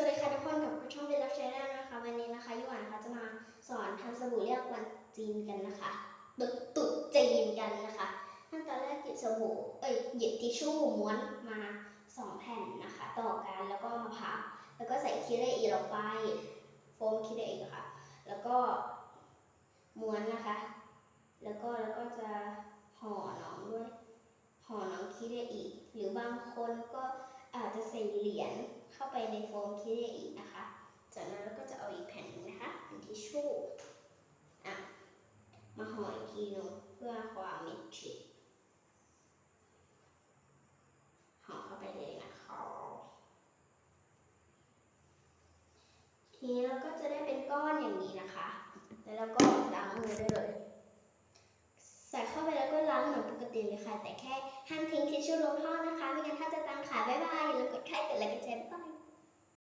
สวัสดีค่ะทุกคนกับช่องเดลักชแนลนะคะ วันนี้นะคะยุวานนะคะจะมาสอนทำสบู่เรียกวันจีนกันนะคะตุดตุดจีนกันนะคะขั้นตอนแรกหยิบสบู่เอ้ยหยิบทิชชู่ม้วนมาสองแผ่นนะคะ ต่อกันแล้วก็มาพับแล้วก็ใส่คิเรอีลงไปโฟมคิเรอีค่ะ แล้วก็ม้วนนะคะ แล้วก็แล้วก็จะห่อน้องด้วยห่อน้องคิเรอีหรือบางคนก็ อาจจะใส่เหรียญเข้าไปในโฟมคิเรอีกนะคะ จากนั้นเราก็จะเอาอีกแผ่นหนึงนะคะเป็นทิชชู่อะมาห่ออีกทีนึงเพื่อความมิดชิดห่อเข้าไปเลยนะคะทีนี้เราก็จะได้เป็นก้อนอย่างนี้นะคะ แล้วเราก็ล้างมือได้เลยใส่เข้าไปแล้วก็ล้างเหมือนปกติเลยค่ะ แต่แค่ห้ามทิ้งทิชชู่ลงท่อนะคะ ไม่งั้นถ้าจะตังขาบ๊ายบาย อย่าลืมกด